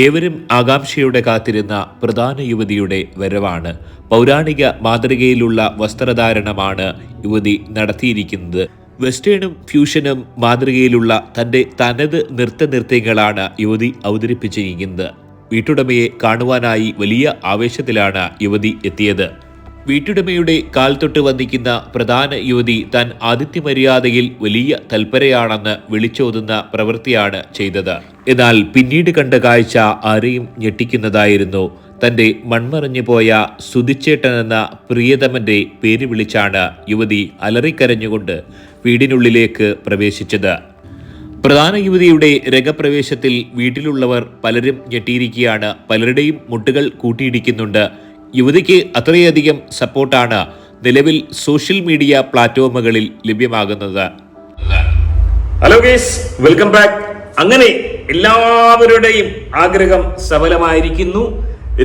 ഏവരും ആകാംക്ഷയോടെ കാത്തിരുന്ന പ്രധാന യുവതിയുടെ വരവാണ്. പൗരാണിക മാതൃകയിലുള്ള വസ്ത്രധാരണമാണ് യുവതി നടത്തിയിരിക്കുന്നത്. വെസ്റ്റേണും ഫ്യൂഷനും മാതൃകയിലുള്ള തന്റെ തനത് നൃത്തനൃത്യങ്ങളാണ് യുവതി അവതരിപ്പിച്ചിരിക്കുന്നത്. വീട്ടുടമയെ കാണുവാനായി വലിയ ആവേശത്തിലാണ് യുവതി എത്തിയത്. വീട്ടുടമയുടെ കാൽ തൊട്ട് വന്ദിക്കുന്ന പ്രധാന യുവതി താൻ ആതിഥ്യമര്യാദയിൽ വലിയ തൽപരയാണെന്ന് വിളിച്ചോതുന്ന പ്രവൃത്തിയാണ് ചെയ്തത്. എന്നാൽ പിന്നീട് കണ്ട കാഴ്ച ആരെയും ഞെട്ടിക്കുന്നതായിരുന്നു. തന്റെ മൺമറിഞ്ഞു പോയ സുതിച്ചേട്ടൻ എന്ന പ്രിയതമന്റെ പേര് വിളിച്ചാണ് യുവതി അലറിക്കരഞ്ഞുകൊണ്ട് വീടിനുള്ളിലേക്ക് പ്രവേശിച്ചത്. പ്രധാന യുവതിയുടെ രംഗപ്രവേശത്തിൽ വീട്ടിലുള്ളവർ പലരും ഞെട്ടിയിരിക്കുകയാണ്. പലരുടെയും മുട്ടുകൾ കൂട്ടിയിടിക്കുന്നുണ്ട്. യുവതിക്ക് അത്രയധികം സപ്പോർട്ടാണ് നിലവിൽ സോഷ്യൽ മീഡിയ പ്ലാറ്റ്ഫോമുകളിൽ ലഭ്യമാകുന്നത്. ഹലോ ഗേസ് വെൽക്കം ബാക്ക് അങ്ങനെ എല്ലാവരുടെയും ആഗ്രഹം സഫലമായിരിക്കുന്നു.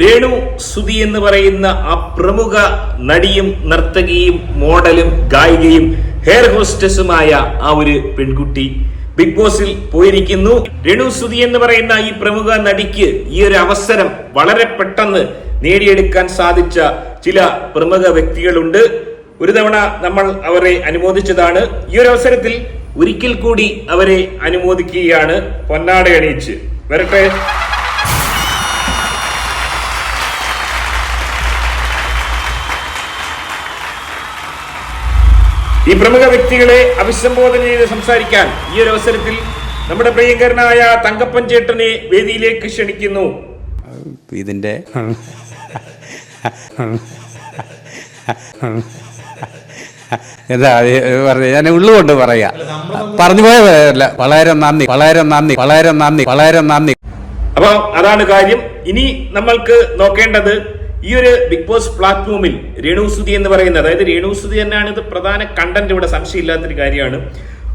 രേണു സുധി എന്ന് പറയുന്ന ആ പ്രമുഖ നടിയും നർത്തകിയും മോഡലും ഗായികയും ഹെയർ ഹോസ്റ്റസുമായ ആ ഒരു പെൺകുട്ടി ബിഗ് ബോസിൽ പോയിരിക്കുന്നു. രേണു സുധി എന്ന് പറയുന്ന ഈ പ്രമുഖ നടിക്ക് ഈ ഒരു അവസരം വളരെ പെട്ടെന്ന് നേടിയെടുക്കാൻ സാധിച്ച ചില പ്രമുഖ വ്യക്തികളുണ്ട്. ഒരു തവണ നമ്മൾ അവരെ അനുമോദിച്ചതാണ്. ഈ ഒരു അവസരത്തിൽ ഒരിക്കൽ കൂടി അവരെ അനുമോദിക്കുകയാണ് പൊന്നാട അണിയിച്ച് വരട്ടെ. ഈ പ്രമുഖ വ്യക്തികളെ അഭിസംബോധന ചെയ്ത് സംസാരിക്കാൻ ഈ ഒരു അവസരത്തിൽ നമ്മുടെ പ്രിയങ്കരനായ തങ്കപ്പൻ ചേട്ടനെ വേദിയിലേക്ക് ക്ഷണിക്കുന്നു. ഇതിന്റെ എന്താ പറഞ്ഞു? ഞാൻ ഉള്ളുകൊണ്ട് പറയാ. പറഞ്ഞു പോയതല്ല വളരെ നന്ദി വളരെ നന്ദി വളരെ നന്ദി വളരെ നന്ദി. അപ്പൊ അതാണ് കാര്യം. ഇനി നമ്മൾക്ക് നോക്കേണ്ടത് ഈ ഒരു ബിഗ് ബോസ് പ്ലാറ്റ്ഫോമിൽ രേണുസുതി എന്ന് പറയുന്നത്. അതായത് രേണുസുതി തന്നെയാണ് ഇത് പ്രധാന കണ്ടന്റ് ഇവിടെ സംശയമില്ലാത്തൊരു കാര്യമാണ്.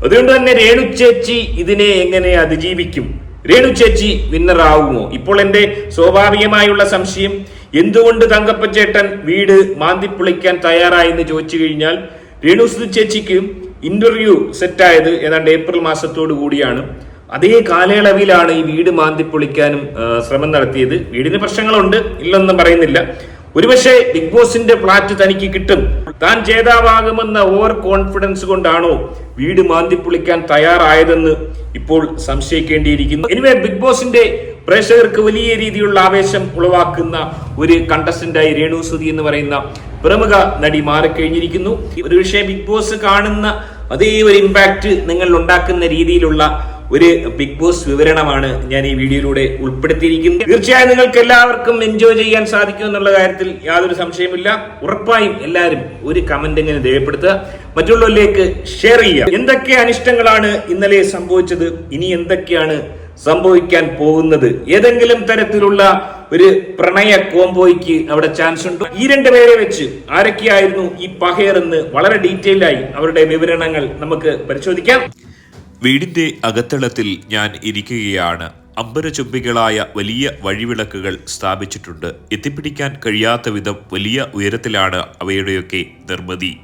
അതുകൊണ്ട് തന്നെ രേണു ചേച്ചി ഇതിനെ എങ്ങനെ അതിജീവിക്കും? രേണു ചേച്ചി വിന്നർ ആവുമോ ഇപ്പോൾ എന്റെ സ്വാഭാവികമായുള്ള സംശയം എന്തുകൊണ്ട് തങ്കപ്പച്ചേട്ടൻ വീട് മാന്തിപ്പൊളിക്കാൻ തയ്യാറായെന്ന് ചോദിച്ചു കഴിഞ്ഞാൽ രേണുസുതി ചേച്ചിക്ക് ഇന്റർവ്യൂ സെറ്റായത് ഏതാണ്ട് ഏപ്രിൽ മാസത്തോടു കൂടിയാണ്. അതേ കാലയളവിലാണ് ഈ വീട് മാന്തിപ്പൊളിക്കാനും ശ്രമം നടത്തിയത്. വീടിന് പ്രശ്നങ്ങളുണ്ട് ഇല്ലെന്നും പറയുന്നില്ല. ഒരുപക്ഷെ ബിഗ് ബോസിന്റെ ഫ്ലാറ്റ് തനിക്ക് കിട്ടും. താൻ ജേതാവാകുമെന്ന ഓവർ കോൺഫിഡൻസ് കൊണ്ടാണോ വീട് മാന്തിപ്പൊളിക്കാൻ തയ്യാറായതെന്ന് ഇപ്പോൾ സംശയിക്കേണ്ടിയിരിക്കുന്നു. എനിവേ ബിഗ് ബോസിന്റെ പ്രേക്ഷകർക്ക് വലിയ രീതിയിലുള്ള ആവേശം ഉളവാക്കുന്ന ഒരു കണ്ടസ്റ്റന്റായി രേണു സുധി എന്ന് പറയുന്ന പ്രമുഖ നടി മാറിക്കഴിഞ്ഞിരിക്കുന്നു. ഒരുപക്ഷെ ബിഗ് ബോസ് കാണുന്ന അതേ ഒരു ഇമ്പാക്ട് നിങ്ങൾ ഉണ്ടാക്കുന്ന രീതിയിലുള്ള ഒരു ബിഗ് ബോസ് വിവരണമാണ് ഞാൻ ഈ വീഡിയോയിലൂടെ ഉൾപ്പെടുത്തിയിരിക്കുന്നത്. തീർച്ചയായും നിങ്ങൾക്ക് എല്ലാവർക്കും എൻജോയ് ചെയ്യാൻ സാധിക്കും എന്നുള്ള കാര്യത്തിൽ യാതൊരു സംശയമില്ല ഉറപ്പായും എല്ലാവരും ഒരു കമന്റ് എങ്ങനെ രേഖപ്പെടുത്തുക. മറ്റുള്ളവരിലേക്ക് ഷെയർ ചെയ്യുക. എന്തൊക്കെ അനിഷ്ടങ്ങളാണ് ഇന്നലെ സംഭവിച്ചത്? ഇനി എന്തൊക്കെയാണ് സംഭവിക്കാൻ പോകുന്നത്? ഏതെങ്കിലും തരത്തിലുള്ള ഒരു പ്രണയ കോംബോയ്ക്ക് അവിടെ ചാൻസ് ഉണ്ട്? ഈ രണ്ട് പേരെ വെച്ച് ആരൊക്കെയായിരുന്നു ഈ പഹയർ എന്ന് വളരെ ഡീറ്റെയിൽ ആയി അവരുടെ വിവരണങ്ങൾ നമുക്ക് പരിശോധിക്കാം. വീടിന്റെ അകത്തളത്തിൽ ഞാൻ ഇരിക്കുകയാണ്. അമ്പരചുംബികളായ വലിയ വഴിവിളക്കുകൾ സ്ഥാപിച്ചിട്ടുണ്ട്. എത്തിപ്പിടിക്കാൻ കഴിയാത്ത വിധം വലിയ ഉയരത്തിലാണ് അവയുടെയൊക്കെ നിർമ്മിതി.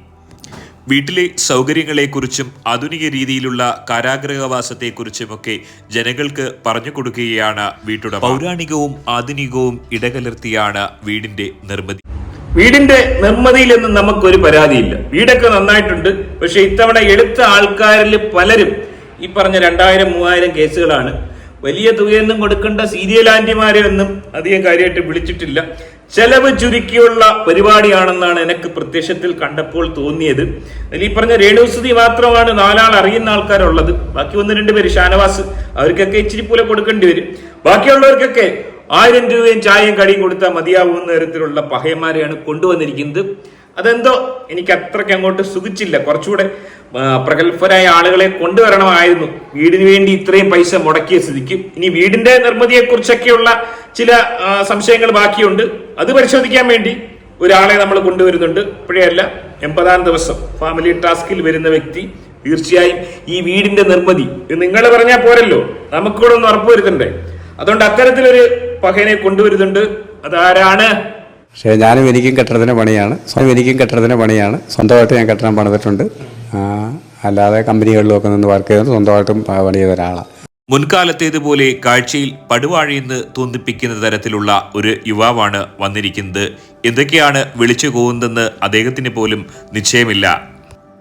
വീട്ടിലെ സൗകര്യങ്ങളെക്കുറിച്ചും ആധുനിക രീതിയിലുള്ള കാരാഗ്രഹവാസത്തെക്കുറിച്ചുമൊക്കെ ജനങ്ങൾക്ക് പറഞ്ഞു കൊടുക്കുകയാണ് വീട്ടുടമ. പൗരാണികവും ആധുനികവും ഇടകലർത്തിയാണ് വീടിന്റെ നിർമ്മിതി. വീടിന്റെ നിർമ്മിതിയിലൊന്നും നമുക്കൊരു പരാതിയില്ല. വീടൊക്കെ നന്നായിട്ടുണ്ട്. പക്ഷെ ഇത്തവണ എടുത്ത ആൾക്കാരിൽ പലരും ഈ പറഞ്ഞ രണ്ടായിരം മൂവായിരം കേസുകളാണ്. വലിയ തുകയൊന്നും കൊടുക്കേണ്ട സീരിയൽ ആന്റിമാരെ ഒന്നും അധികം കാര്യമായിട്ട് വിളിച്ചിട്ടില്ല. ചെലവ് ചുരുക്കിയുള്ള പരിപാടിയാണെന്നാണ് എനിക്ക് പ്രത്യക്ഷത്തിൽ കണ്ടപ്പോൾ തോന്നിയത്. അതിൽ ഈ പറഞ്ഞ രേണുസുതി മാത്രമാണ് നാലാൾ അറിയുന്ന ആൾക്കാരുള്ളത്. ബാക്കി ഒന്ന് രണ്ട് പേര് ഷാനവാസ് അവർക്കൊക്കെ ഇച്ചിരി പോലെ കൊടുക്കേണ്ടി വരും. ബാക്കിയുള്ളവർക്കൊക്കെ ആയിരം രൂപയും ചായയും കടിയും കൊടുത്താൽ മതിയാവുന്ന തരത്തിലുള്ള പഹയന്മാരെയാണ് കൊണ്ടുവന്നിരിക്കുന്നത്. അതെന്തോ? എനിക്ക് അത്രയ്ക്ക് അങ്ങോട്ട് സുഖിച്ചില്ല. കുറച്ചുകൂടെ പ്രഗത്ഭരായ ആളുകളെ കൊണ്ടുവരണമായിരുന്നു. വീടിന് വേണ്ടി ഇത്രയും പൈസ മുടക്കിയ സ്ഥിതിക്ക്. ഇനി വീടിന്റെ നിർമ്മിതിയെ കുറിച്ചൊക്കെയുള്ള ചില സംശയങ്ങൾ ബാക്കിയുണ്ട്. അത് പരിശോധിക്കാൻ വേണ്ടി ഒരാളെ നമ്മൾ കൊണ്ടുവരുന്നുണ്ട്. ഇപ്പോഴല്ല എൺപതാം ദിവസം ഫാമിലി ടാസ്കിൽ വരുന്ന വ്യക്തി തീർച്ചയായും ഈ വീടിന്റെ നിർമ്മിതി നിങ്ങൾ പറഞ്ഞാൽ പോരല്ലോ. നമുക്കിവിടെ ഒന്ന് ഉറപ്പുവരുത്തണ്ടേ അതുകൊണ്ട് അത്തരത്തിലൊരു പഹനെ കൊണ്ടുവരുന്നുണ്ട്. അതാരാണ്? പക്ഷേ ഞാനും എനിക്കും കെട്ടിടത്തിന് പണിയാണ് സ്വന്തം എനിക്കും കെട്ടിടത്തിന് പണിയാണ്. സ്വന്തമായിട്ട് ഞാൻ കെട്ടിടം പണിതിട്ടുണ്ട്. അല്ലാതെ കമ്പനികളിലൊക്കെ നിന്ന് വർക്ക് ചെയ്തത് സ്വന്തമായിട്ടും പണി ചെയ്ത ഒരാളാണ് മുൻകാലത്തേതുപോലെ കാഴ്ചയിൽ പടുവാഴയെന്ന് തോന്നിപ്പിക്കുന്ന തരത്തിലുള്ള ഒരു യുവാവാണ് വന്നിരിക്കുന്നത്. എന്തൊക്കെയാണ് വിളിച്ചു പോകുന്നതെന്ന് അദ്ദേഹത്തിന് പോലും നിശ്ചയമില്ല.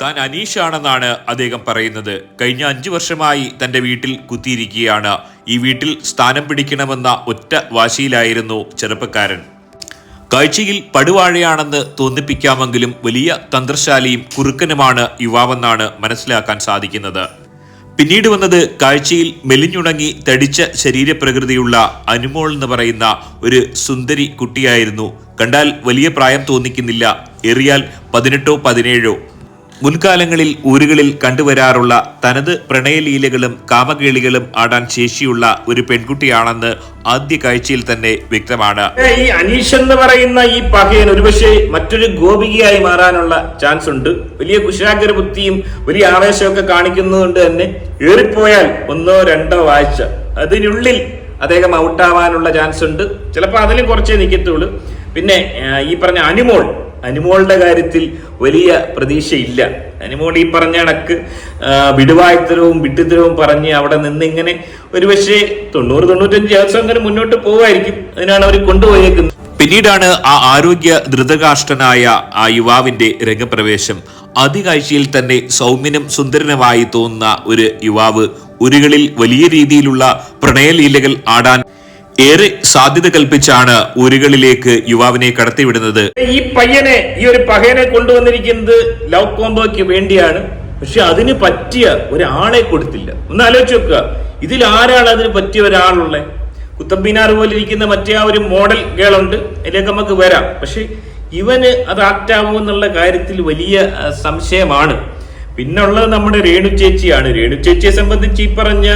താൻ അനീഷാണെന്നാണ് അദ്ദേഹം പറയുന്നത്. കഴിഞ്ഞ അഞ്ചു വർഷമായി തന്റെ വീട്ടിൽ കുത്തിയിരിക്കുകയാണ്. ഈ വീട്ടിൽ സ്ഥാനം പിടിക്കണമെന്ന ഒറ്റ വാശിയിലായിരുന്നു ചെറുപ്പക്കാരൻ. കാഴ്ചയിൽ പടുവാഴയാണെന്ന് തോന്നിപ്പിക്കാമെങ്കിലും വലിയ തന്ത്രശാലിയും കുറുക്കനുമാണ് യുവാവെന്നാണ് മനസ്സിലാക്കാൻ സാധിക്കുന്നത്. പിന്നീട് വന്നത് കാഴ്ചയിൽ മെലിഞ്ഞുണങ്ങി തടിച്ച ശരീരപ്രകൃതിയുള്ള അനുമോൾ എന്ന് പറയുന്ന ഒരു സുന്ദരി കുട്ടിയായിരുന്നു. കണ്ടാൽ വലിയ പ്രായം തോന്നിക്കുന്നില്ല. ഏറിയാൽ പതിനെട്ടോ പതിനേഴോ മുൻകാലങ്ങളിൽ ഊരുകളിൽ കണ്ടുവരാറുള്ള തനത് പ്രണയലീലകളും കാമകേളികളും ആടാൻ ശേഷിയുള്ള ഒരു പെൺകുട്ടിയാണെന്ന് ആദ്യ കാഴ്ചയിൽ തന്നെ വ്യക്തമാണ്. ഈ അനീഷ് എന്ന് പറയുന്ന ഈ പകയൻ ഒരുപക്ഷെ മറ്റൊരു ഗോപികയായി മാറാനുള്ള ചാൻസ് ഉണ്ട്. വലിയ കുശാഗ്ര ബുദ്ധിയും വലിയ ആവേശമൊക്കെ കാണിക്കുന്നതുകൊണ്ട് തന്നെ ഏറിപ്പോയാൽ ഒന്നോ രണ്ടോ ആഴ്ച അതിനുള്ളിൽ അദ്ദേഹം ഔട്ടാവാനുള്ള ചാൻസ് ഉണ്ട്. ചിലപ്പോൾ അതിലും കുറച്ചേ നിൽക്കത്തുള്ളൂ പിന്നെ ഈ പറഞ്ഞ അനുമോൾ അനുമോളുടെ കാര്യത്തിൽ വലിയ പ്രതീക്ഷയില്ല. അനുമോൾ ഈ പറഞ്ഞ കണക്ക് വിടുവായുത്തരവും വിട്ടുത്തരവും പറഞ്ഞ് അവിടെ നിന്ന് ഇങ്ങനെ ഒരു പക്ഷേ തൊണ്ണൂറ് തൊണ്ണൂറ്റഞ്ച് ദിവസം അങ്ങനെ മുന്നോട്ട് പോവായിരിക്കും അതിനാണ് അവർ കൊണ്ടുപോയേക്കുന്നത്. പിന്നീടാണ് ആ ആരോഗ്യ ധൃതകാഷ്ടനായ ആ യുവാവിന്റെ രംഗപ്രവേശം. അതികാഴ്ചയിൽ തന്നെ സൗമ്യനും സുന്ദരനുമായി തോന്നുന്ന ഒരു യുവാവ് ഉരുകളിൽ വലിയ രീതിയിലുള്ള പ്രണയലീലകൾ ആടാൻ ഏറെ സാധ്യത കൽപ്പിച്ചാണ് ഊരുകളിലേക്ക് യുവാവിനെ കടത്തിവിടുന്നത്. ഈ പയ്യനെ ഈ ഒരു പകയനെ കൊണ്ടുവന്നിരിക്കുന്നത് ലവ് കോംബോയ്ക്ക് വേണ്ടിയാണ്. പക്ഷെ അതിന് പറ്റിയ ഒരാളെ കൊടുത്തില്ല. ഒന്ന് ആലോചിച്ച് നോക്കുക. ഇതിൽ ആരാണ് അതിന് പറ്റിയ ഒരാളുള്ളത് കുത്തബ്ബീനാർ പോലെ ഇരിക്കുന്ന മറ്റേ ആ ഒരു മോഡൽ ഉണ്ട്. അതിലേക്ക് നമുക്ക് വരാം. പക്ഷെ ഇവന് അത് ആക്റ്റാവും എന്നുള്ള കാര്യത്തിൽ വലിയ സംശയമാണ്. പിന്നുള്ളത് നമ്മുടെ രേണു ചേച്ചിയാണ്. രേണു ചേച്ചിയെ സംബന്ധിച്ച് ഈ പറഞ്ഞ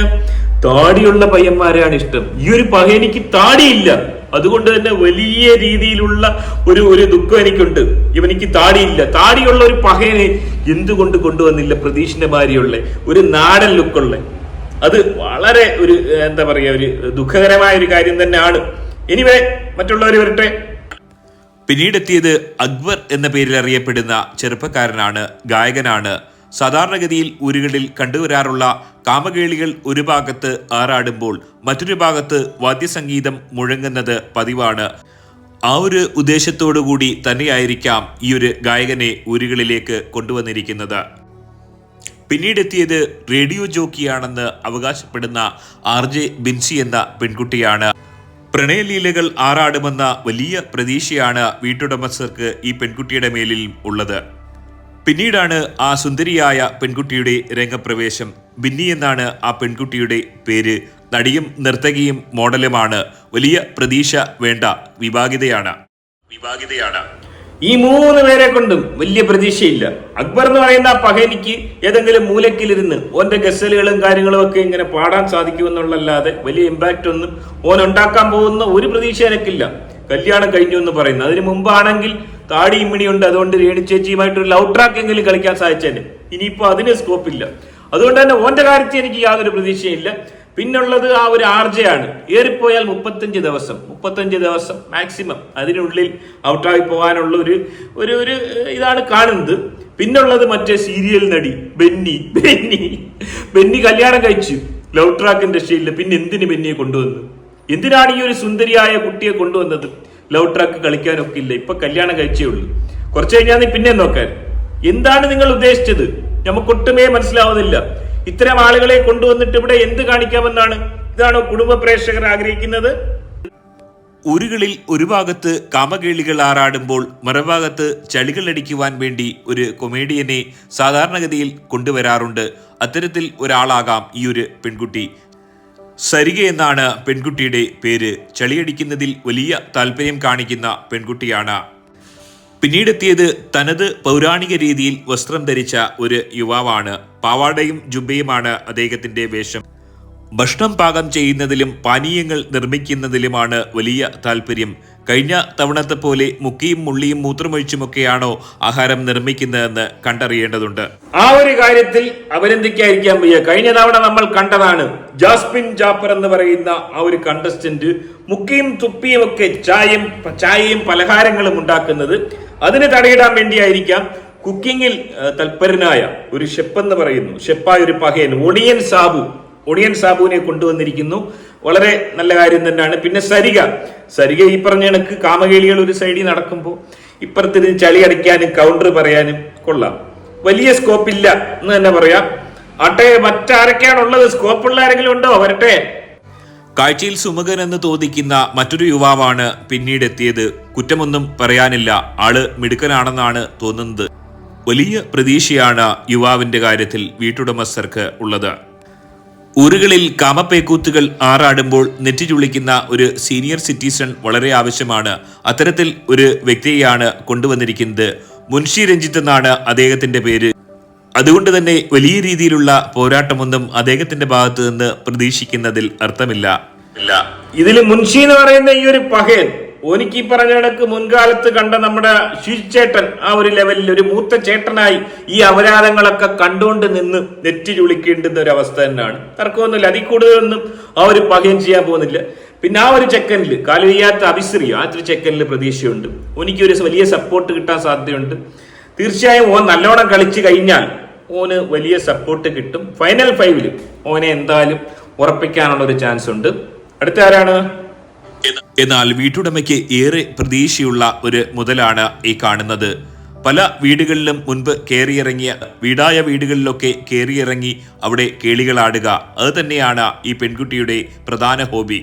താടിയുള്ള പയ്യന്മാരെയാണ് ഇഷ്ടം. ഈ ഒരു പകയനിക്ക് താടിയില്ല. അതുകൊണ്ട് തന്നെ വലിയ രീതിയിലുള്ള ഒരു ഒരു ദുഃഖം എനിക്കുണ്ട്. ഇവനിക്ക് താടിയില്ല. താടിയുള്ള ഒരു പകയനെ എന്തുകൊണ്ട് കൊണ്ടുവന്നില്ല പ്രതീക്ഷിന്റെ ഭാര്യയുള്ള? ഒരു നാടൻ ലുക്കുള്ള. അത് വളരെ ഒരു എന്താ പറയാ ഒരു ദുഃഖകരമായ ഒരു കാര്യം തന്നെയാണ്. എനിവേ മറ്റുള്ളവർ വരട്ടെ. പിന്നീടെത്തിയത് അക്ബർ എന്ന പേരിൽ അറിയപ്പെടുന്ന ചെറുപ്പക്കാരനാണ് ഗായകനാണ് സാധാരണഗതിയിൽ ഊരുകളിൽ കണ്ടുവരാറുള്ള കാമകേളികൾ ഒരു ഭാഗത്ത് ആറാടുമ്പോൾ മറ്റൊരു ഭാഗത്ത് വാദ്യസംഗീതം മുഴങ്ങുന്നത് പതിവാണ്. ആ ഒരു ഉദ്ദേശത്തോടു കൂടി തന്നെയായിരിക്കാം ഈ ഒരു ഗായകനെ ഊരുകളിലേക്ക് കൊണ്ടുവന്നിരിക്കുന്നത്. പിന്നീടെത്തിയത് റേഡിയോ ജോക്കിയാണെന്ന് അവകാശപ്പെടുന്ന ആർ ജെ ബിൻസി എന്ന പെൺകുട്ടിയാണ്. പ്രണയലീലകൾ ആറാടുമെന്ന വലിയ പ്രതീക്ഷയാണ് വീട്ടുടമസ്ഥർക്ക് ഈ പെൺകുട്ടിയുടെ മേലിൽ ഉള്ളത്. പിന്നീടാണ് ആ സുന്ദരിയായ പെൺകുട്ടിയുടെ രംഗപ്രവേശം. ബിന്നി എന്നാണ് ആ പെൺകുട്ടിയുടെ പേര്. നടിയും നർത്തകിയും മോഡലുമാണ്. വലിയ പ്രതീക്ഷ വേണ്ട വിഭാഗിതയാണ് വിഭാഗിതയാണ് ഈ മൂന്ന് പേരെ കൊണ്ടും വലിയ പ്രതീക്ഷയില്ല. അക്ബർ എന്ന് പറയുന്ന ആ പകനിക്ക് ഏതെങ്കിലും മൂലക്കിലിരുന്ന് ഓന്റെ ഗസലുകളും കാര്യങ്ങളും ഒക്കെ ഇങ്ങനെ പാടാൻ സാധിക്കുമെന്നുള്ളല്ലാതെ വലിയ ഇമ്പാക്റ്റ് ഒന്നും ഓൻ ഉണ്ടാക്കാൻ പോകുന്ന ഒരു പ്രതീക്ഷ എനിക്കില്ല. കല്യാണം കഴിഞ്ഞു എന്ന് പറയുന്നത്. അതിന് മുമ്പാണെങ്കിൽ താടിയും മിണിയുണ്ട്. അതുകൊണ്ട് രേണു ചേച്ചിയുമായിട്ട് ഒരു ലവ് ട്രാക്ക് എങ്കിലും കളിക്കാൻ സാധിച്ചേനെ. ഇനിയിപ്പോ അതിന് സ്കോപ്പ് ഇല്ല. അതുകൊണ്ട് തന്നെ ഓന്റെ കാര്യത്തിൽ എനിക്ക് യാതൊരു പ്രതീക്ഷയില്ല പിന്നുള്ളത് ആ ഒരു ആർജയാണ് ഏറിപ്പോയാൽ മുപ്പത്തഞ്ച് ദിവസം. മുപ്പത്തഞ്ച് ദിവസം മാക്സിമം അതിനുള്ളിൽ ഔട്ടായി പോകാനുള്ള ഒരു ഒരു ഒരു ഇതാണ് കാണുന്നത്. പിന്നുള്ളത് മറ്റേ സീരിയൽ നടി ബെന്നി. ബെന്നി. ബെന്നി കല്യാണം കഴിച്ചു. ലവ് ട്രാക്കിന്റെ ഷീലിൽ പിന്നെ എന്തിന് ബെന്നിയെ കൊണ്ടുവന്നു? എന്തിനാണ് ഈ ഒരു സുന്ദരിയായ കുട്ടിയെ കൊണ്ടുവന്നത്? ലവ് ട്രാക്ക് കളിക്കാനൊക്കെ ഇല്ല. ഇപ്പൊ കല്യാണം കഴിച്ചേ ഉള്ളൂ. കുറച്ച് കഴിഞ്ഞാൽ നീ പിന്നെ നോക്കാൻ. എന്താണ് നിങ്ങൾ ഉദ്ദേശിച്ചത്? നമുക്കൊട്ടുമേ മനസ്സിലാവുന്നില്ല. ഇത്തരം ആളുകളെ കൊണ്ടുവന്നിട്ട് ഇവിടെ എന്ത് കാണിക്കാമെന്നാണ്. ഇതാണോ കുടുംബ പ്രേക്ഷകർ ആഗ്രഹിക്കുന്നത്? ഉരുകളിൽ ഒരു ഭാഗത്ത് കാമകേളികൾ ആറാടുമ്പോൾ മറുഭാഗത്ത് ചളികളടിക്കുവാൻ വേണ്ടി ഒരു കൊമേഡിയനെ സാധാരണഗതിയിൽ കൊണ്ടുവരാറുണ്ട്. അത്തരത്തിൽ ഒരാളാകാം ഈ ഒരു പെൺകുട്ടി. സരിക എന്നാണ് പെൺകുട്ടിയുടെ പേര്. ചളിയടിക്കുന്നതിൽ വലിയ താല്പര്യം കാണിക്കുന്ന പെൺകുട്ടിയാണ്. പിന്നീടെത്തിയത് തനത് പൗരാണിക രീതിയിൽ വസ്ത്രം ധരിച്ച ഒരു യുവാവാണ്. പാവാടയും ജുബയുമാണ് അദ്ദേഹത്തിന്റെ വേഷം. ഭക്ഷണം പാകം ചെയ്യുന്നതിലും പാനീയങ്ങൾ നിർമ്മിക്കുന്നതിലുമാണ് വലിയ താല്പര്യം. കഴിഞ്ഞ തവണത്തെ പോലെ മുക്കിയും മുള്ളിയും മൂത്രമൊഴിച്ചുമൊക്കെയാണോ ആഹാരം നിർമ്മിക്കുന്നതെന്ന് കണ്ടറിയേണ്ടതുണ്ട്. ആ ഒരു കാര്യത്തിൽ അഭിനന്ദിക്കാതിരിക്കാൻ വയ്യ? കഴിഞ്ഞ തവണ നമ്മൾ കണ്ടതാണ് ജാസ്മിൻ ജാഫർ എന്ന് പറയുന്ന ആ ഒരു കണ്ടസ്റ്റന്റ് മുക്കിയും തുപ്പിയും ഒക്കെ ചായയും ചായയും പലഹാരങ്ങളും ഉണ്ടാക്കുന്നത്. അതിന് തടയിടാൻ വേണ്ടിയായിരിക്കാം കുക്കിങ്ങിൽ തൽപരനായ ഒരു ഷെപ്പ് എന്ന് പറയുന്നു. ഷെപ്പായ ഒരു പഹയൻ ഒണിയൻ സാബു. ഒണിയൻ സാബുവിനെ കൊണ്ടുവന്നിരിക്കുന്നു. വളരെ നല്ല കാര്യം തന്നെയാണ്. പിന്നെ സരിക സരിക ഈ പറഞ്ഞ കണക്ക് കാമകേളികൾ ഒരു സൈഡിൽ നടക്കുമ്പോൾ ഇപ്പുറത്തിന് ചളി അടിക്കാനും കൗണ്ടർ പറയാനും കൊള്ളാം. വലിയ സ്കോപ്പ് ഇല്ല എന്ന് തന്നെ പറയാം. ആട്ടെ മറ്റാരൊക്കെയാണുള്ളത് സ്കോപ്പുള്ള ആരെങ്കിലും ഉണ്ടോ? വരട്ടെ. കാഴ്ചയിൽ സുമുഖൻ എന്ന് തോന്നിക്കുന്ന മറ്റൊരു യുവാവാണ് പിന്നീട് എത്തിയത്. കുറ്റമൊന്നും പറയാനില്ല. ആൾ മിടുക്കനാണെന്നാണ് തോന്നുന്നത്. വലിയ പ്രതീക്ഷയാണ് യുവാവിന്റെ കാര്യത്തിൽ വീട്ടുടമസ്ഥർക്ക് ഉള്ളത്. ഊരുകളിൽ കാമപ്പേക്കൂത്തുകൾ ആറാടുമ്പോൾ നെറ്റി ചുളിക്കുന്ന ഒരു സീനിയർ സിറ്റിസൺ വളരെ ആവശ്യമാണ്. അത്തരത്തിൽ ഒരു വ്യക്തിയെയാണ് കൊണ്ടുവന്നിരിക്കുന്നത്. മുൻഷി രഞ്ജിത്ത് എന്നാണ് അദ്ദേഹത്തിന്റെ പേര്. അതുകൊണ്ട് തന്നെ വലിയ രീതിയിലുള്ള പോരാട്ടമൊന്നും അദ്ദേഹത്തിന്റെ ഭാഗത്ത് നിന്ന് പ്രതീക്ഷിക്കുന്നതിൽ അർത്ഥമില്ല. ഇതിൽ മുൻഷി എന്ന് പറയുന്ന ഈ ഒരു പഹയൻ ഓനിക്ക് ഈ പറഞ്ഞ കണക്ക് മുൻകാലത്ത് കണ്ട നമ്മുടെ ശുചിച്ചേട്ടൻ ആ ഒരു ലെവലിൽ ഒരു മൂത്ത ചേട്ടനായി ഈ അപരാധങ്ങളൊക്കെ കണ്ടുകൊണ്ട് നിന്ന് നെറ്റി ചുളിക്കേണ്ടുന്ന ഒരു അവസ്ഥ തന്നെയാണ്. തർക്കമൊന്നുമില്ല. അതിൽ കൂടുതലൊന്നും ആ ഒരു പകയം ചെയ്യാൻ പോകുന്നില്ല. പിന്നെ ആ ഒരു ചെക്കനിൽ കാലുവയ്യാത്ത അഭിശ്രീ ആ ഒരു ചെക്കനിൽ പ്രതീക്ഷയുണ്ട്. ഓനിക്ക് ഒരു വലിയ സപ്പോർട്ട് കിട്ടാൻ സാധ്യതയുണ്ട്. തീർച്ചയായും ഓൻ നല്ലോണം കളിച്ചു കഴിഞ്ഞാൽ ഓന് വലിയ സപ്പോർട്ട് കിട്ടും. ഫൈനൽ ഫൈവിൽ ഓനെ എന്തായാലും ഉറപ്പിക്കാനുള്ള ഒരു ചാൻസ് ഉണ്ട്. അടുത്ത ആരാണ്? എന്നാൽ വീട്ടുടമയ്ക്ക് ഏറെ പ്രതീക്ഷയുള്ള ഒരു മുതലാണ് ഈ കാണുന്നത്. പല വീടുകളിലും മുൻപ് കയറിയിറങ്ങിയ വീടായ വീടുകളിലൊക്കെ കയറിയിറങ്ങി അവിടെ കേളികളാടുക അത് തന്നെയാണ് ഈ പെൺകുട്ടിയുടെ പ്രധാന ഹോബി.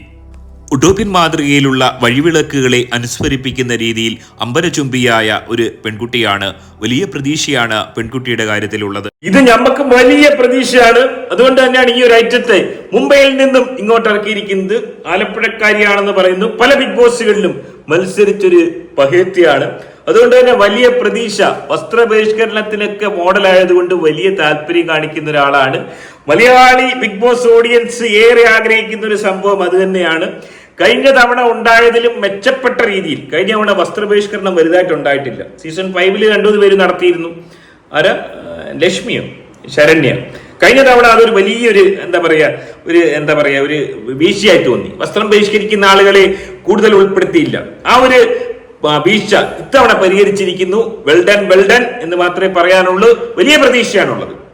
ഉട്ടോപ്യൻ മാതൃകയിലുള്ള വഴിവിളക്കുകളെ അനുസ്മരിപ്പിക്കുന്ന രീതിയിൽ അമ്പരചുംബിയായ ഒരു പെൺകുട്ടിയാണ്. വലിയ പ്രതീക്ഷയാണ് പെൺകുട്ടിയുടെ കാര്യത്തിലുള്ളത്. ഇത് നമുക്ക് വലിയ പ്രതീക്ഷയാണ്. അതുകൊണ്ട് തന്നെയാണ് ഈ ഒരു ഐറ്റത്തെ മുംബൈയിൽ നിന്നും ഇങ്ങോട്ട് ഇറക്കിയിരിക്കുന്നത്. ആലപ്പുഴക്കാരിയാണെന്ന് പറയുന്നു. പല ബിഗ് ബോസുകളിലും മത്സരിച്ചൊരു പഹേത്തിയാണ്. അതുകൊണ്ട് തന്നെ വലിയ പ്രതീക്ഷ. വസ്ത്ര ബഹിഷ്കരണത്തിനൊക്കെ മോഡലായതുകൊണ്ട് വലിയ താല്പര്യം കാണിക്കുന്ന ഒരാളാണ്. മലയാളി ബിഗ് ബോസ് ഓഡിയൻസ് ഏറെ ആഗ്രഹിക്കുന്ന ഒരു സംഭവം അത് തന്നെയാണ്. കഴിഞ്ഞ തവണ ഉണ്ടായതിലും മെച്ചപ്പെട്ട രീതിയിൽ കഴിഞ്ഞ തവണ വസ്ത്രപരിഷ്കരണം വലുതായിട്ട് ഉണ്ടായിട്ടില്ല. സീസൺ ഫൈവിൽ രണ്ടു പേര് നടത്തിയിരുന്നു. ആരാ? ലക്ഷ്മിയോ? ശരണ്യ. കഴിഞ്ഞ തവണ അതൊരു വലിയൊരു എന്താ പറയുക ഒരു എന്താ പറയുക ഒരു വീഴ്ചയായി തോന്നി. വസ്ത്രം ബഹിഷ്കരിക്കുന്ന ആളുകളെ കൂടുതൽ ഉൾപ്പെടുത്തിയില്ല. ആ ഒരു വീഴ്ച ഇത്തവണ പരിഹരിച്ചിരിക്കുന്നു. വെൽഡൻ വെൽഡൻ എന്ന് മാത്രമേ പറയാനുള്ളൂ. വലിയ പ്രതീക്ഷയാണുള്ളത്.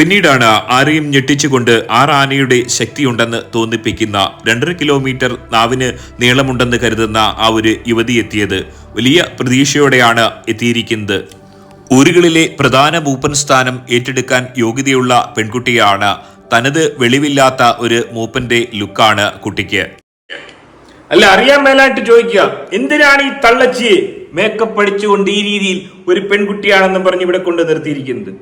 പിന്നീടാണ് ആരെയും ഞെട്ടിച്ചുകൊണ്ട് ആറ് ആനയുടെ ശക്തിയുണ്ടെന്ന് തോന്നിപ്പിക്കുന്ന രണ്ടര കിലോമീറ്റർ നാവിന് നീളമുണ്ടെന്ന് കരുതുന്ന ആ ഒരു യുവതി എത്തിയത് വലിയ പ്രതീക്ഷയോടെയാണ് എത്തിയിരിക്കുന്നത്. ഊരുകളിലെ പ്രധാന മൂപ്പൻ സ്ഥാനം ഏറ്റെടുക്കാൻ യോഗ്യതയുള്ള പെൺകുട്ടിയാണ് തനത് വെളിവില്ലാത്ത ഒരു മൂപ്പന്റെ ലുക്കാണ് കുട്ടിക്ക്. അല്ല അറിയാൻ മേലായിട്ട് ചോദിക്കുക എന്തിനാണ് ഈ തള്ളച്ചിയെ മേക്കപ്പ് അടിച്ചുകൊണ്ട് ഈ രീതിയിൽ ഒരു പെൺകുട്ടിയാണെന്നും പറഞ്ഞ് ഇവിടെ കൊണ്ട് നിർത്തിയിരിക്കുന്നത്?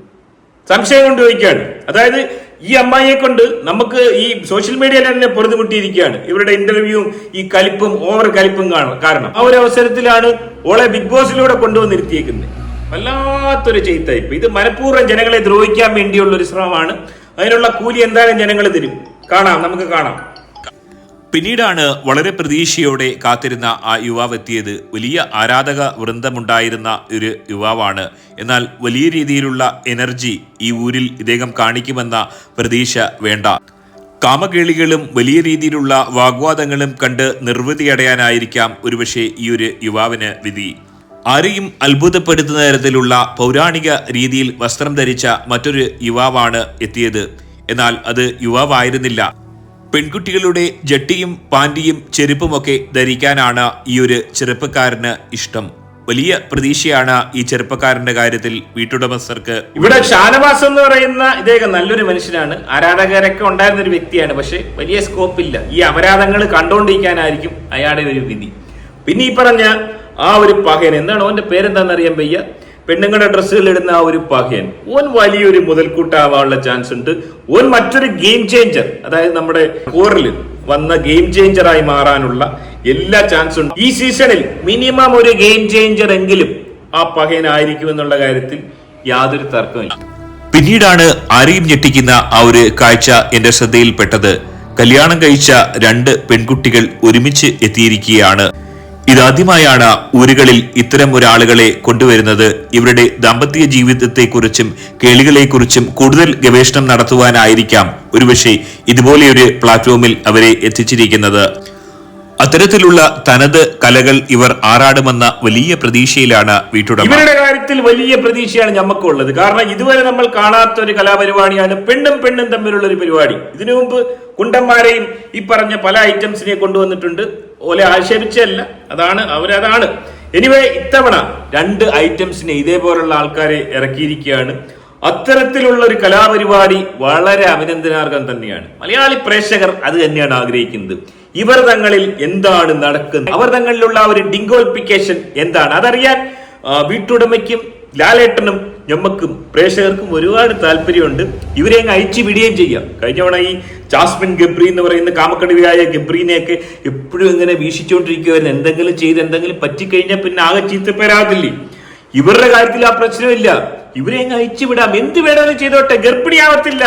സംശയം കൊണ്ട് ചോദിക്കുകയാണ്. അതായത് ഈ അമ്മായിയെ കൊണ്ട് നമുക്ക് ഈ സോഷ്യൽ മീഡിയയിൽ തന്നെ പൊറുതുമുട്ടിയിരിക്കുകയാണ്. ഇവരുടെ ഇന്റർവ്യൂവും ഈ കലിപ്പും ഓവർ കലിപ്പും കാരണം ആ ഒരു അവസരത്തിലാണ് ഓളെ ബിഗ് ബോസിലൂടെ കൊണ്ടുവന്നിരുത്തിയേക്കുന്നത്. വല്ലാത്തൊരു ചെയ്ത്തായിപ്പ് ഇത് മനഃപൂർവം ജനങ്ങളെ ദ്രോഹിക്കാൻ വേണ്ടിയുള്ള ഒരു ശ്രമമാണ്. അതിനുള്ള കൂലി എന്തായാലും ജനങ്ങൾ തരും. കാണാം നമുക്ക് കാണാം. പിന്നീടാണ് വളരെ പ്രതീക്ഷയോടെ കാത്തിരുന്ന ആ യുവാവ് എത്തിയത്. വലിയ ആരാധക വൃന്ദമുണ്ടായിരുന്ന ഒരു യുവാവാണ്. എന്നാൽ വലിയ രീതിയിലുള്ള എനർജി ഈ ഊരിൽ ഇദ്ദേഹം കാണിക്കുമെന്ന പ്രതീക്ഷ വേണ്ട. കാമകേളികളും വലിയ രീതിയിലുള്ള വാഗ്വാദങ്ങളും കണ്ട് നിർവൃതിയടയാനായിരിക്കാം ഒരുപക്ഷെ ഈ ഒരു യുവാവിന് വിധി. ആരെയും അത്ഭുതപ്പെടുത്തുന്ന തരത്തിലുള്ള പൗരാണിക രീതിയിൽ വസ്ത്രം ധരിച്ച മറ്റൊരു യുവാവാണ് എത്തിയത്. എന്നാൽ അത് യുവാവായിരുന്നില്ല. പെൺകുട്ടികളുടെ ജട്ടിയും പാന്റിയും ചെരുപ്പുമൊക്കെ ധരിക്കാനാണ് ഈ ഒരു ചെറുപ്പക്കാരന് ഇഷ്ടം. വലിയ പ്രതീക്ഷയാണ് ഈ ചെറുപ്പക്കാരന്റെ കാര്യത്തിൽ വീട്ടുടമസ്ഥർക്ക് ഇവിടെ ഷാനവാസ് എന്ന് പറയുന്ന ഇദ്ദേഹം നല്ലൊരു മനുഷ്യനാണ്. ആരാധകരൊക്കെ ഉണ്ടായിരുന്ന ഒരു വ്യക്തിയാണ്. പക്ഷെ വലിയ സ്കോപ്പ് ഇല്ല. ഈ അപരാധങ്ങൾ കണ്ടുകൊണ്ടിരിക്കാനായിരിക്കും അയാളുടെ ഒരു വിധി. പിന്നെ ഈ പറഞ്ഞ ആ ഒരു പകൻ എന്താണ് അവന്റെ പേരെന്താണെന്ന് അറിയാൻ വയ്യ? പെണ്ണുങ്ങളുടെ ഡ്രസ്സുകൾ ഇടുന്ന ആ ഒരു പഹയൻ ഓൻ വലിയൊരു മുതൽക്കൂട്ടാവാനുള്ള ചാൻസ് ഉണ്ട്. ഓൻ മറ്റൊരു ഗെയിം ചേഞ്ചർ അതായത് നമ്മുടെ കോറിൽ വന്ന ഗെയിം ചേഞ്ചറായി മാറാനുള്ള എല്ലാ ചാൻസും ഉണ്ട്. ഈ സീസണിൽ മിനിമം ഒരു ഗെയിം ചേഞ്ചർ എങ്കിലും ആ പഹയനായിരിക്കും എന്നുള്ള കാര്യത്തിൽ യാതൊരു തർക്കമില്ല പിന്നീടാണ് ആരെയും ഞെട്ടിക്കുന്ന ആ ഒരു കാഴ്ച എന്റെ ശ്രദ്ധയിൽപ്പെട്ടത്. കല്യാണം കഴിച്ച രണ്ട് പെൺകുട്ടികൾ ഒരുമിച്ച് എത്തിയിരിക്കുകയാണ്. ഇതാദ്യമായാണ് ഊരുകളിൽ ഇത്തരം ഒരാളുകളെ കൊണ്ടുവരുന്നത്. ഇവരുടെ ദാമ്പത്യ ജീവിതത്തെക്കുറിച്ചും കേളികളെക്കുറിച്ചും കൂടുതൽ ഗവേഷണം നടത്തുവാനായിരിക്കാം ഒരുപക്ഷെ ഇതുപോലെയൊരു പ്ലാറ്റ്ഫോമിൽ അവരെ എത്തിച്ചിരിക്കുന്നത്. അത്തരത്തിലുള്ള തനത് കലകൾ ഇവർ ആറാടുമെന്ന വലിയ പ്രതീക്ഷയിലാണ് വീട്ടുടമ. ഇവരുടെ കാര്യത്തിൽ വലിയ പ്രതീക്ഷയാണ് ഞമ്മക്കുള്ളത്. കാരണം ഇതുവരെ നമ്മൾ കാണാത്ത ഒരു കലാപരിപാടിയാണ് പെണ്ണും പെണ്ണും തമ്മിലുള്ള ഒരു പരിപാടി. ഇതിനു മുമ്പ് കുണ്ടന്മാരെയും ഈ പറഞ്ഞ പല ഐറ്റംസിനെ കൊണ്ടുവന്നിട്ടുണ്ട്. ഓലെ ആക്ഷേപിച്ചല്ല അതാണ് അവരതാണ്. എനിവേ ഇത്തവണ രണ്ട് ഐറ്റംസിനെ ഇതേപോലുള്ള ആൾക്കാരെ ഇറക്കിയിരിക്കുകയാണ്. അത്തരത്തിലുള്ള ഒരു കലാപരിപാടി വളരെ അഭിനന്ദനാർഹം തന്നെയാണ്. മലയാളി പ്രേക്ഷകർ അത് തന്നെയാണ് ആഗ്രഹിക്കുന്നത്. ഇവർ തങ്ങളിൽ എന്താണ് നടക്കുന്നത്? അവർ തങ്ങളിലുള്ള ഒരു ഡിങ്കോൾപ്പിക്കേഷൻ എന്താണ്? അതറിയാൻ വീട്ടുടമയ്ക്കും ലാലേട്ടനും ഞമ്മക്കും പ്രേക്ഷകർക്കും ഒരുപാട് താല്പര്യമുണ്ട്. ഇവരെ അങ്ങ് അയച്ചു വിടുകയും ചെയ്യാം. കഴിഞ്ഞ തവണ ഈ ജാസ്മിൻ ഗബ്രി എന്ന് പറയുന്ന കാമക്കടുവയായ ഗബ്രീനെയൊക്കെ എപ്പോഴും ഇങ്ങനെ വീക്ഷിച്ചുകൊണ്ടിരിക്കുകയായിരുന്നു എന്തെങ്കിലും ചെയ്ത് എന്തെങ്കിലും പറ്റിക്കഴിഞ്ഞാൽ പിന്നെ ആകെ ചീത്തപ്പേരാകത്തില്ലേ? ഇവരുടെ കാര്യത്തിൽ ആ പ്രശ്നമില്ല. ഇവരെ അങ്ങ് അയച്ചു വിടാം. എന്ത് വേണമെങ്കിലും ചെയ്തോട്ടെ. ഗർഭിണിയാവത്തില്ല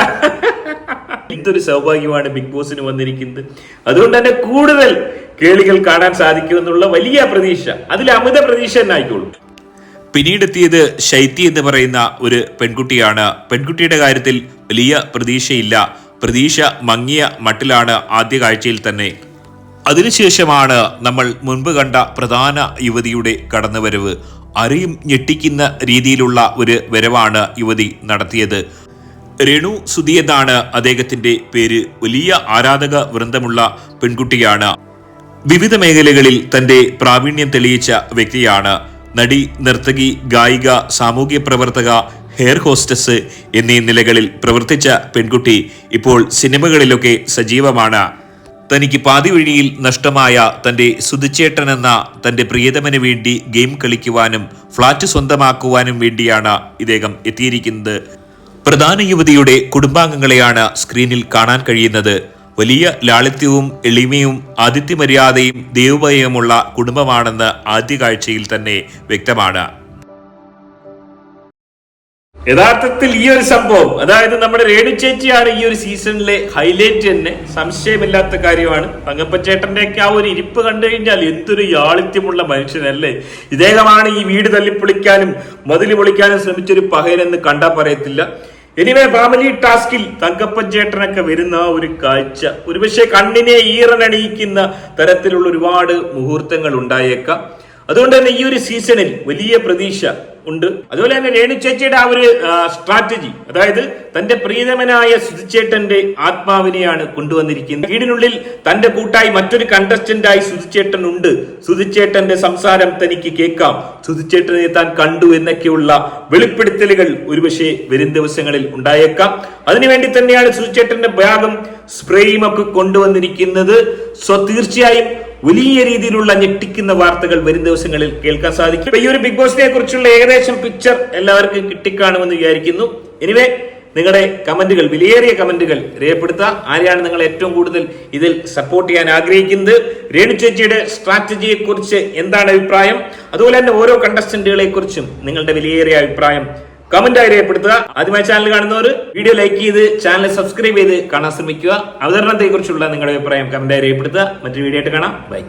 എന്തൊരു സൗഭാഗ്യമാണ് ബിഗ് ബോസിന് വന്നിരിക്കുന്നത്. അതുകൊണ്ട് തന്നെ കൂടുതൽ കേളികൾ കാണാൻ സാധിക്കുമെന്നുള്ള വലിയ പ്രതീക്ഷ. അതിൽ അമിത പ്രതീക്ഷ തന്നെ ആയിക്കോളൂ. പിന്നീടെത്തിയത് ശൈത്യ എന്ന് പറയുന്ന ഒരു പെൺകുട്ടിയാണ്. പെൺകുട്ടിയുടെ കാര്യത്തിൽ വലിയ പ്രതീക്ഷയില്ല. പ്രതീക്ഷ മങ്ങിയ മട്ടിലാണ് ആദ്യ കാഴ്ചയിൽ തന്നെ. അതിനുശേഷമാണ് നമ്മൾ മുൻപ് കണ്ട പ്രധാന യുവതിയുടെ കടന്നുവരവ്. അറിയും ഞെട്ടിക്കുന്ന രീതിയിലുള്ള ഒരു വരവാണ് യുവതി നടത്തിയത്. രേണു സുധി എന്നാണ് അദ്ദേഹത്തിന്റെ പേര്. വലിയ ആരാധക വൃന്ദമുള്ള പെൺകുട്ടിയാണ്. വിവിധ മേഖലകളിൽ തന്റെ പ്രാവീണ്യം തെളിയിച്ച വ്യക്തിയാണ്. നടി നർത്തകി ഗായിക സാമൂഹ്യ പ്രവർത്തക ഹെയർ ഹോസ്റ്റസ് എന്നീ നിലകളിൽ പ്രവർത്തിച്ച പെൺകുട്ടി ഇപ്പോൾ സിനിമകളിലൊക്കെ സജീവമാണ്. തനിക്ക് പാതി വഴിയിൽ നഷ്ടമായ തന്റെ സുധിച്ചേട്ടൻ എന്ന തന്റെ പ്രിയതമന് വേണ്ടി ഗെയിം കളിക്കുവാനും ഫ്ളാറ്റ് സ്വന്തമാക്കുവാനും വേണ്ടിയാണ് ഇദ്ദേഹം എത്തിയിരിക്കുന്നത്. പ്രധാന യുവതിയുടെ കുടുംബാംഗങ്ങളെയാണ് സ്ക്രീനിൽ കാണാൻ കഴിയുന്നത്. വലിയ ലാളിത്യവും എളിമയും ആതിഥ്യമര്യാദയും ദൈവഭയവുമുള്ള കുടുംബമാണെന്ന് ആദ്യ കാഴ്ചയിൽ തന്നെ വ്യക്തമാണ്. യഥാർത്ഥത്തിൽ ഈ ഒരു സംഭവം അതായത് നമ്മുടെ രേണു ചേച്ചിയാണ് ഈ ഒരു സീസണിലെ ഹൈലൈറ്റ് തന്നെ. സംശയമില്ലാത്ത കാര്യമാണ്. തങ്കപ്പച്ചേട്ടന്റെ ഒക്കെ ആ ഒരു ഇരിപ്പ് കണ്ടു കഴിഞ്ഞാൽ എന്തൊരു യാളിത്യമുള്ള മനുഷ്യനല്ലേ? ഇദ്ദേഹമാണ് ഈ വീട് തല്ലിപ്പൊളിക്കാനും മതിൽ പൊളിക്കാനും ശ്രമിച്ചൊരു പകരെന്ന് കണ്ടാ പറയത്തില്ല. എനിവേ ഫാമിലി ടാസ്കിൽ തങ്കപ്പൻ ചേട്ടനൊക്കെ വരുന്ന ഒരു കാഴ്ച. ഒരുപക്ഷെ കണ്ണിനെ ഈറനണിയിക്കുന്ന തരത്തിലുള്ള ഒരുപാട് മുഹൂർത്തങ്ങൾ ഉണ്ടായേക്കാം. അതുകൊണ്ട് തന്നെ ഈ ഒരു സീസണിൽ വലിയ പ്രതീക്ഷ ഉണ്ട്. അതുപോലെ തന്നെ രേണു ചേച്ചിയുടെ ആ ഒരു സ്ട്രാറ്റജി അതായത് തന്റെ പ്രീതമനായ സുധിച്ചേട്ടന്റെ ആത്മാവിനെയാണ് കൊണ്ടുവന്നിരിക്കുന്നത്. വീടിനുള്ളിൽ തന്റെ കൂട്ടായി മറ്റൊരു കണ്ടസ്റ്റന്റായി സുധിച്ചേട്ടൻ ഉണ്ട്. സുധിച്ചേട്ടന്റെ സംസാരം തനിക്ക് കേൾക്കാം. സുധിച്ചേട്ടനെ താൻ കണ്ടു എന്നൊക്കെയുള്ള വെളിപ്പെടുത്തലുകൾ ഒരുപക്ഷെ വരും ദിവസങ്ങളിൽ ഉണ്ടായേക്കാം. അതിനുവേണ്ടി തന്നെയാണ് സുധിച്ചേട്ടന്റെ ഭാഗം സ്പ്രേയും ഒക്കെ കൊണ്ടുവന്നിരിക്കുന്നത്. സോ തീർച്ചയായും വലിയ രീതിയിലുള്ള ഞെട്ടിക്കുന്ന വാർത്തകൾ വരും ദിവസങ്ങളിൽ കേൾക്കാൻ സാധിക്കും. ഈ ഒരു ബിഗ് ബോസിനെ കുറിച്ചുള്ള ഏകദേശം പിക്ചർ എല്ലാവർക്കും കിട്ടിക്കാണുമെന്ന് വിചാരിക്കുന്നു. എനിവേ നിങ്ങളുടെ കമന്റുകൾ വിലയേറിയ കമന്റുകൾ രേഖപ്പെടുത്തുക. ആരെയാണ് നിങ്ങൾ ഏറ്റവും കൂടുതൽ ഇതിൽ സപ്പോർട്ട് ചെയ്യാൻ ആഗ്രഹിക്കുന്നത്? രേണു ചേച്ചിയുടെ സ്ട്രാറ്റജിയെ കുറിച്ച് എന്താണ് അഭിപ്രായം? അതുപോലെ തന്നെ ഓരോ കണ്ടസ്റ്റന്റുകളെ കുറിച്ചും നിങ്ങളുടെ വിലയേറിയ അഭിപ്രായം കമന്റായി രേഖപ്പെടുത്തുക. ആദ്യമായി ചാനൽ കാണുന്നവർ വീഡിയോ ലൈക്ക് ചെയ്ത് ചാനൽ സബ്സ്ക്രൈബ് ചെയ്ത് കാണാൻ ശ്രമിക്കുക. അവതരണത്തെ കുറിച്ചുള്ള നിങ്ങളുടെ അഭിപ്രായം കമന്റായി രേഖപ്പെടുത്തുക. മറ്റൊരു വീഡിയോ ആയിട്ട് കാണാം. ബൈ